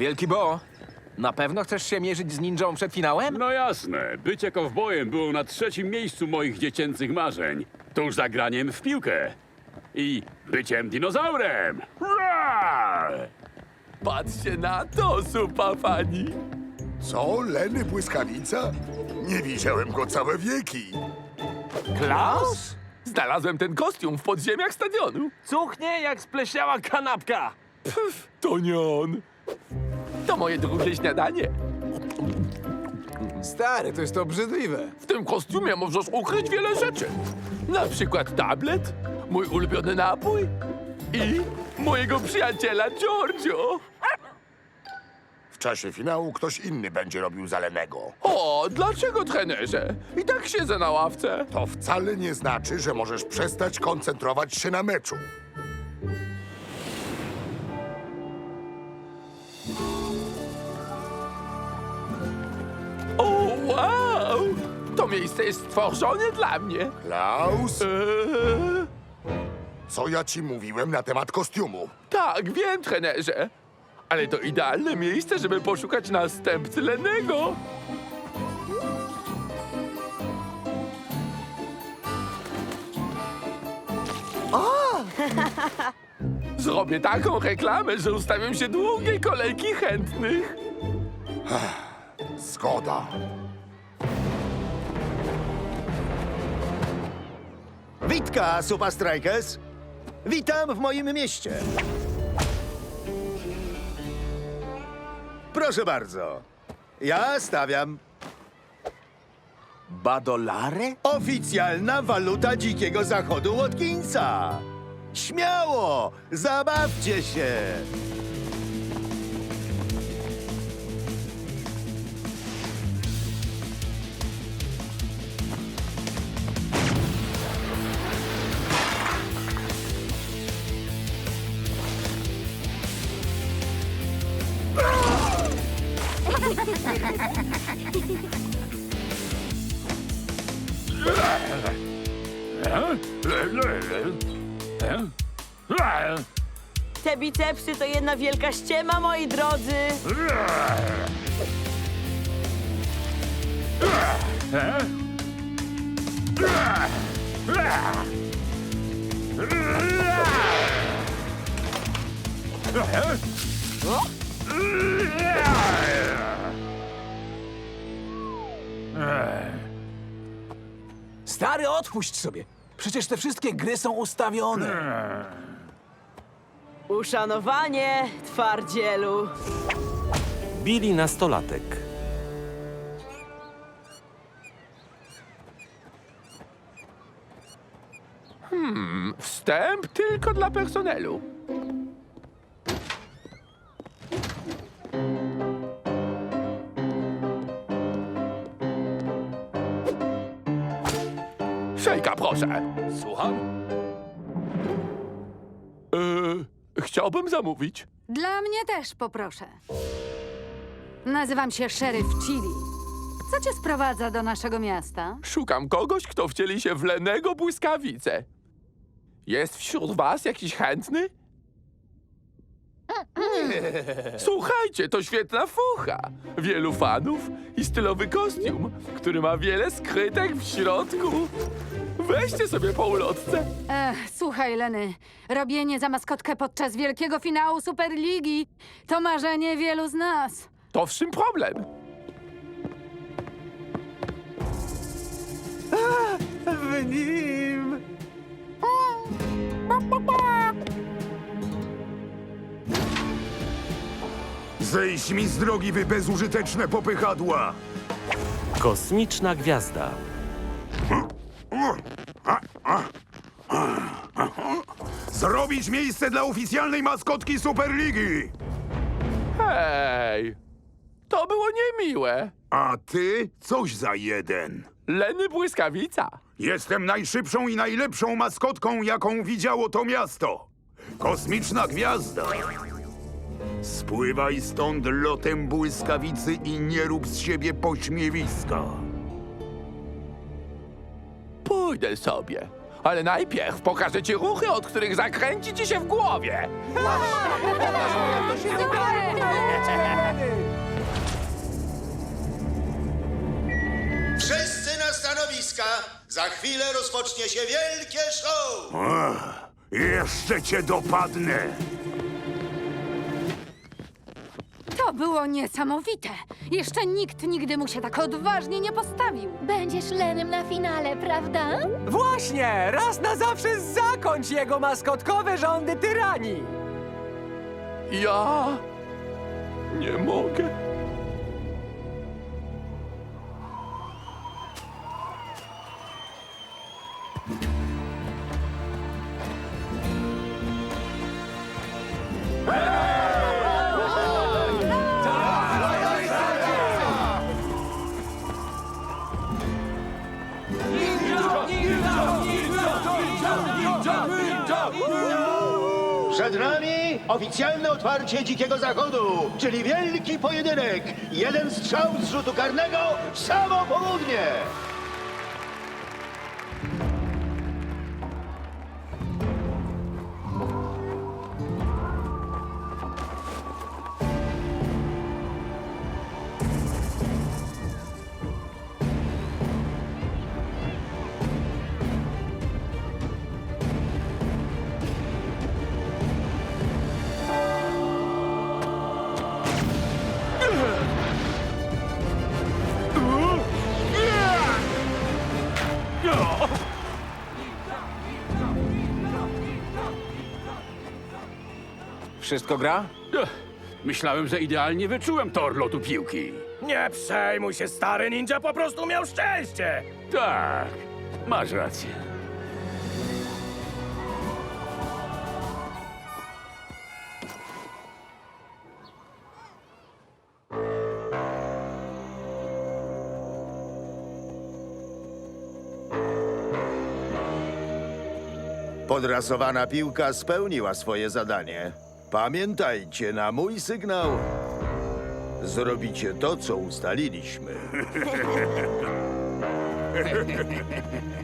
Wielki Bo, na pewno chcesz się mierzyć z ninją przed finałem? No jasne, bycie kowbojem było na trzecim miejscu moich dziecięcych marzeń. Tuż za graniem w piłkę. I byciem dinozaurem. Roar! Patrzcie na to, supa pani. Co? Leny Błyskawica? Nie widziałem go całe wieki. Klaus? Znalazłem ten kostium w podziemiach stadionu. Cuchnie jak spleśniała kanapka. Pff, to nie on. To moje drugie śniadanie. Stary, to jest obrzydliwe. W tym kostiumie możesz ukryć wiele rzeczy. Na przykład tablet, mój ulubiony napój i mojego przyjaciela Giorgio. W czasie finału ktoś inny będzie robił zalenego. O, dlaczego trenerze? I tak siedzę na ławce. To wcale nie znaczy, że możesz przestać koncentrować się na meczu. Miejsce jest stworzone dla mnie. Klaus, Eee, co ja ci mówiłem na temat kostiumu? tak, wiem, trenerze. Ale to idealne miejsce, żeby poszukać następcy Lenego. Zrobię taką reklamę, że ustawią się długie kolejki chętnych. Zgoda. Witka, Super Strikers! Witam w moim mieście. Proszę bardzo. Ja stawiam Badolare? oficjalna waluta dzikiego zachodu Watkinsa. Śmiało, zabawcie się. Te bicepsy to jedna wielka ściema, moi drodzy. Stary, odpuść sobie. Przecież te wszystkie gry są ustawione. Uszanowanie, twardzielu. Billy nastolatek. Wstęp tylko dla personelu. Szejka, proszę. Słucham? Eee, chciałbym zamówić. Dla mnie też poproszę. Nazywam się Szeryf Chili. Co cię sprowadza do naszego miasta? Szukam kogoś, kto wcieli się w Lenego Błyskawicę. Jest wśród was jakiś chętny? Słuchajcie, to świetna fucha. Wielu fanów i stylowy kostium, który ma wiele skrytek w środku. Weźcie sobie po ulotce. Ech, słuchaj, Leny. Robienie za maskotkę podczas wielkiego finału Superligi to marzenie wielu z nas. To w czym problem? W nim. Zejdź mi z drogi, wy bezużyteczne popychadła! Kosmiczna gwiazda. Zrobić miejsce dla oficjalnej maskotki Superligi! Hej! To było niemiłe. A ty coś za jeden. Leny Błyskawica. Jestem najszybszą i najlepszą maskotką, jaką widziało to miasto. Kosmiczna gwiazda. Spływaj stąd lotem błyskawicy i nie rób z siebie pośmiewiska. Pójdę sobie. Ale najpierw pokażę ci ruchy, od których zakręci ci się w głowie. Wszyscy na stanowiska! Za chwilę rozpocznie się wielkie show! Jeszcze cię dopadnę! To było niesamowite. Jeszcze nikt nigdy mu się tak odważnie nie postawił. Będziesz Lenem na finale, prawda? Właśnie! Raz na zawsze zakończ jego maskotkowe rządy tyranii! Ja nie mogę. Otwarcie Dzikiego Zachodu, czyli wielki pojedynek. Jeden strzał z rzutu karnego w samo południe. Wszystko gra? Ech, Myślałem, że idealnie wyczułem tor lotu piłki. Nie przejmuj się, stary ninja po prostu miał szczęście! Tak, masz rację. Podrasowana piłka spełniła swoje zadanie. Pamiętajcie, na mój sygnał zrobicie to, co ustaliliśmy.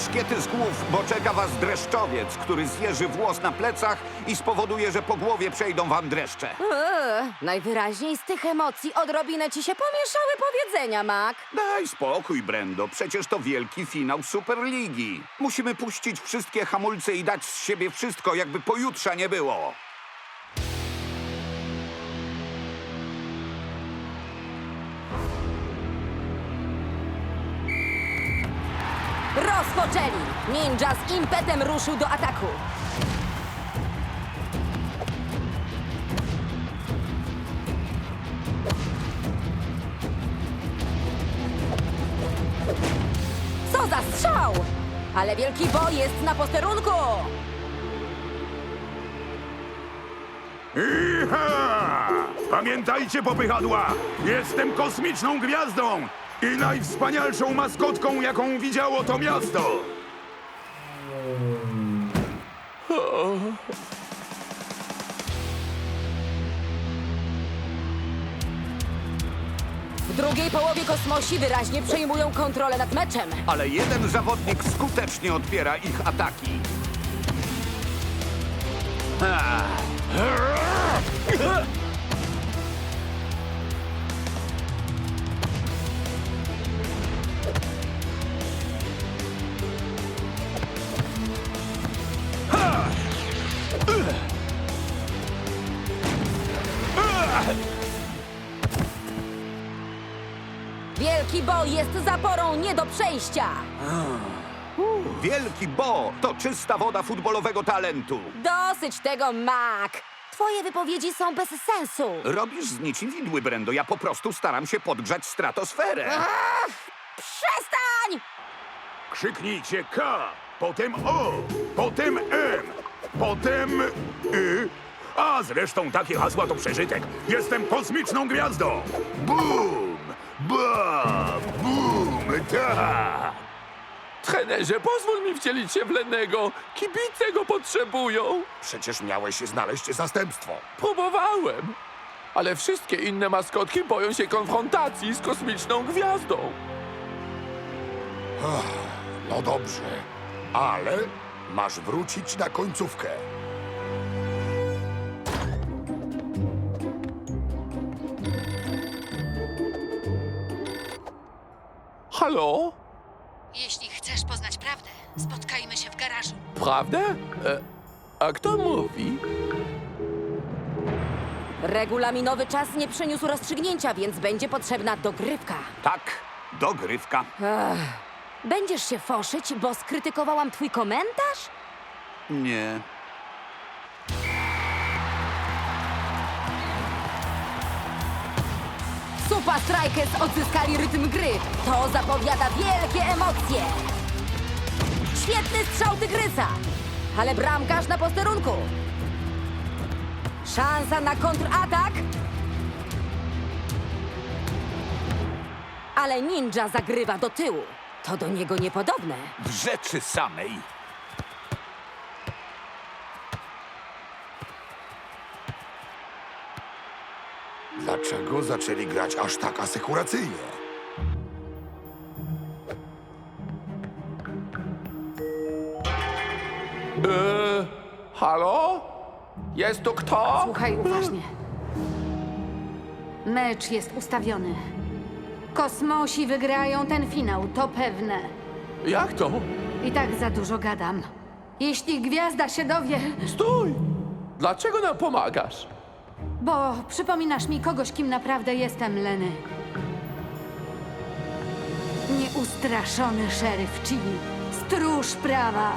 kaszkiety z głów, bo czeka was dreszczowiec, który zjeży włos na plecach i spowoduje, że po głowie przejdą wam dreszcze. Eee, najwyraźniej z tych emocji odrobinę ci się pomieszały powiedzenia, Mac. Daj spokój, Brendo, przecież to wielki finał Superligi. Musimy puścić wszystkie hamulce i dać z siebie wszystko, jakby pojutrze nie było. Rozpoczęli! Ninja z impetem ruszył do ataku. Co za strzał! Ale Wielki Bo jest na posterunku! Iha! Pamiętajcie, popychadła! Jestem kosmiczną gwiazdą i najwspanialszą maskotką, jaką widziało to miasto! W drugiej połowie kosmosi wyraźnie przejmują kontrolę nad meczem. Ale jeden zawodnik skutecznie odpiera ich ataki. Wielki Bo jest zaporą nie do przejścia. Wielki Bo to czysta woda futbolowego talentu. Dosyć tego, Mac. Twoje wypowiedzi są bez sensu. Robisz z niczym widły, Brendo. Ja po prostu staram się podgrzać stratosferę. Przestań! Krzyknijcie K, potem O, potem M, potem Y. A zresztą takie hasła to przeżytek. Jestem kosmiczną gwiazdą. Bum! Ba! Bum! Ta! Trenerze, pozwól mi wcielić się w Lennego. Kibice go potrzebują. Przecież miałeś znaleźć zastępstwo. Próbowałem. Ale wszystkie inne maskotki boją się konfrontacji z kosmiczną gwiazdą. No dobrze, ale masz wrócić na końcówkę. Halo? Jeśli chcesz poznać prawdę, spotkajmy się w garażu. Prawda? E, a kto mówi? Regulaminowy czas nie przyniósł rozstrzygnięcia, więc będzie potrzebna dogrywka. Tak, dogrywka. Będziesz się foszyć, bo skrytykowałam twój komentarz? Nie. Super Strikers odzyskali rytm gry. To zapowiada wielkie emocje. Świetny strzał Tygrysa, ale bramkarz na posterunku. Szansa na kontratak. Ale ninja zagrywa do tyłu. To do niego niepodobne. W rzeczy samej. Dlaczego zaczęli grać aż tak asekuracyjnie? E, halo? Jest tu kto? Słuchaj uważnie. Mecz jest ustawiony. Kosmosi wygrają ten finał, to pewne. Jak to? I tak za dużo gadam. Jeśli gwiazda się dowie, Stój! Dlaczego nam pomagasz? Bo przypominasz mi kogoś, kim naprawdę jestem, Leny. Nieustraszony szeryf Chili, stróż prawa.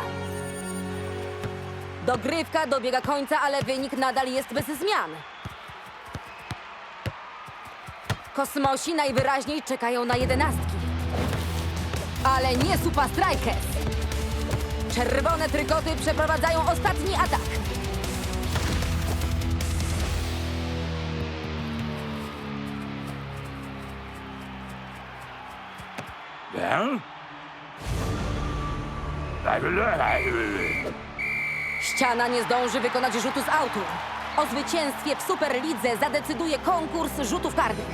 Dogrywka dobiega końca, ale wynik nadal jest bez zmian. Kosmosi najwyraźniej czekają na jedenastki. Ale nie Super Strikers. Czerwone trykoty przeprowadzają ostatni atak. Ściana nie zdąży wykonać rzutu z autu. O zwycięstwie w Superlidze zadecyduje konkurs rzutów karnych.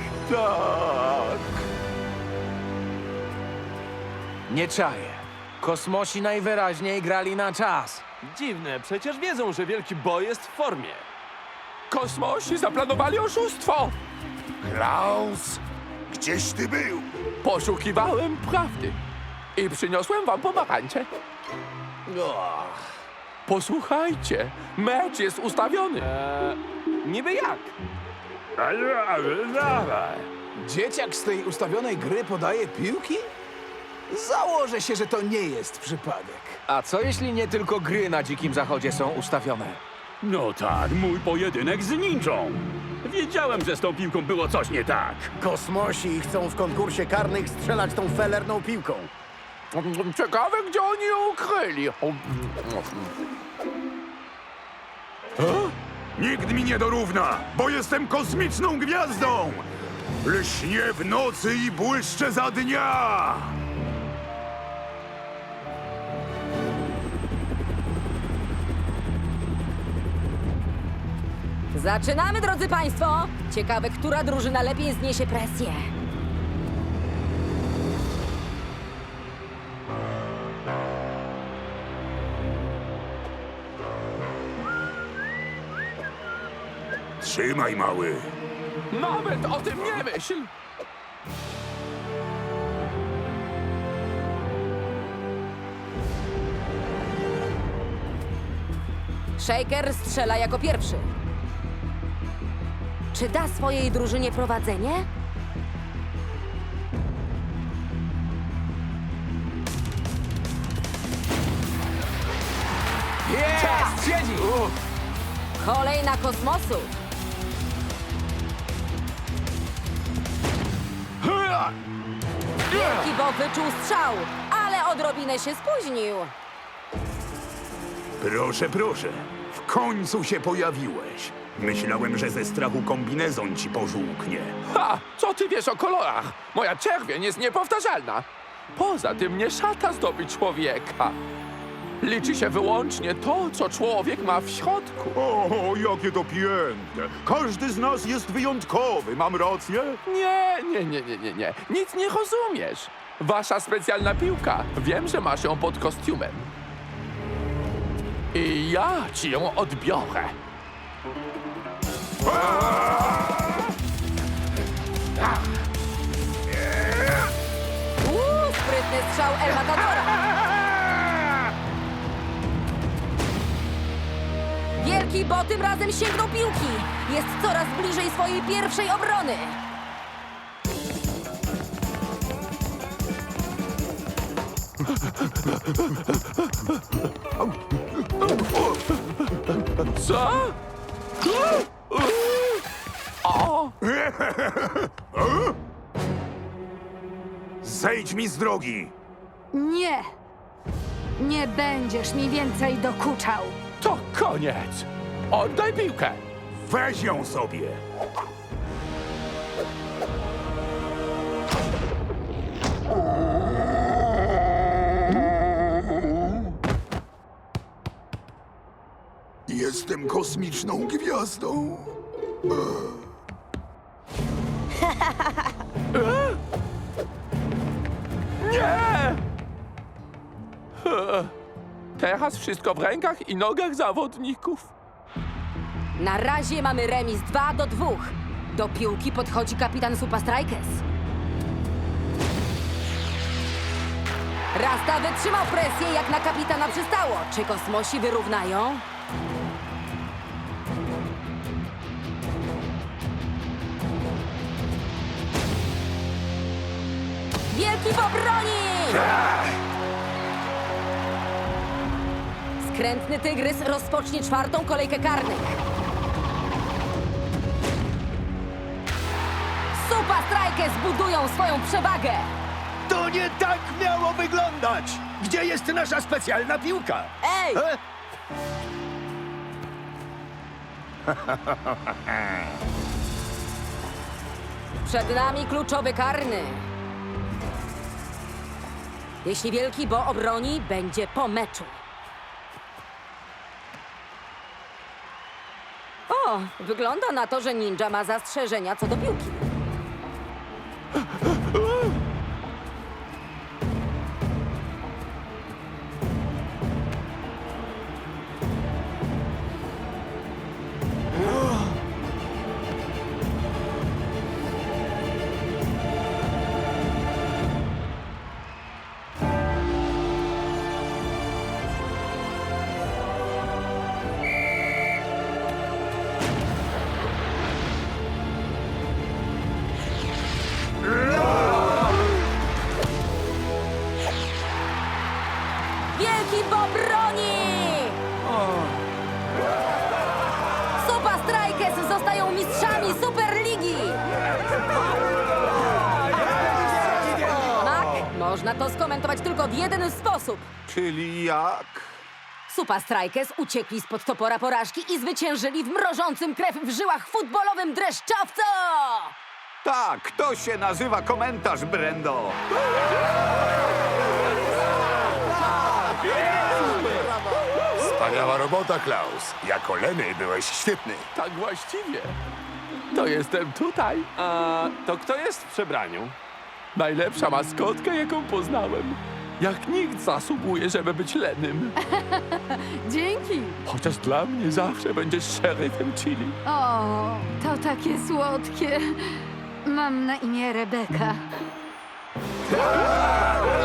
Nie czaję. Kosmosi najwyraźniej grali na czas. Dziwne, przecież wiedzą, że wielki boj jest w formie. Kosmosi zaplanowali oszustwo! Klaus, gdzieś ty był? Poszukiwałem prawdy i przyniosłem wam pomarańcze. Posłuchajcie, mecz jest ustawiony. Niby jak? Dzieciak z tej ustawionej gry podaje piłki? Założę się, że to nie jest przypadek. A co jeśli nie tylko gry na Dzikim Zachodzie są ustawione? No tak, mój pojedynek z ninją. Wiedziałem, że z tą piłką było coś nie tak. Kosmosi chcą w konkursie karnych strzelać tą felerną piłką. Ciekawe, gdzie oni ją ukryli. Nikt mi nie dorówna, bo jestem kosmiczną gwiazdą! Lśnię w nocy i błyszczę za dnia! Zaczynamy, drodzy Państwo! Ciekawe, która drużyna lepiej zniesie presję. Trzymaj, mały. Nawet o tym nie myśl. Shaker strzela jako pierwszy. Czy da swojej drużynie prowadzenie? Jest! Siedzi! Kolej na kosmosu. Wielki Bob wyczuł strzał, ale odrobinę się spóźnił. Proszę, proszę. W końcu się pojawiłeś. Myślałem, że ze strachu kombinezon ci pożółknie. Ha! Co ty wiesz o kolorach? Moja czerwień jest niepowtarzalna. Poza tym nie szata zdobi człowieka. Liczy się wyłącznie to, co człowiek ma w środku. O, jakie to piękne! Każdy z nas jest wyjątkowy, mam rację? Nie, nie, nie, nie, nie, nie. Nic nie rozumiesz. Wasza specjalna piłka. Wiem, że masz ją pod kostiumem. I ja ci ją odbiorę. Uuu, sprytny strzał El. Wielki Bo tym razem sięgnął piłki. Jest coraz bliżej swojej pierwszej obrony. Co? Zejdź mi z drogi! Nie! Nie będziesz mi więcej dokuczał. To koniec. Oddaj piłkę. Weź ją sobie! Jestem kosmiczną gwiazdą. Nie! Teraz wszystko w rękach i nogach zawodników. Na razie mamy remis 2 do 2. Do piłki podchodzi kapitan Supa Strikers. Rasta wytrzymał presję, jak na kapitana przystało. Czy kosmosi wyrównają? Wielki w obroni! Skrętny tygrys rozpocznie czwartą kolejkę karnych. Supa Strikers budują swoją przewagę. To nie tak miało wyglądać! Gdzie jest nasza specjalna piłka? Ej! E? Przed nami kluczowy karny. Jeśli Wielki Bo obroni, będzie po meczu. O, wygląda na to, że ninja ma zastrzeżenia co do piłki. Wielki Bo broni! Supa Strikers zostają mistrzami Superligi! Mac, można to skomentować tylko w jeden sposób. Czyli jak? Supa Strikers uciekli spod topora porażki i zwyciężyli w mrożącym krew w żyłach futbolowym dreszczowcu! Tak, to się nazywa komentarz, Brendo. Wspaniała robota, Klaus. Jako Leny byłeś świetny. Tak właściwie. To jestem tutaj. A to kto jest w przebraniu? Najlepsza maskotka, jaką poznałem. Jak nikt zasługuje, żeby być lennym. Dzięki! Chociaż dla mnie zawsze będziesz szeryfem Chili. O, to takie słodkie. Mam na imię Rebeka.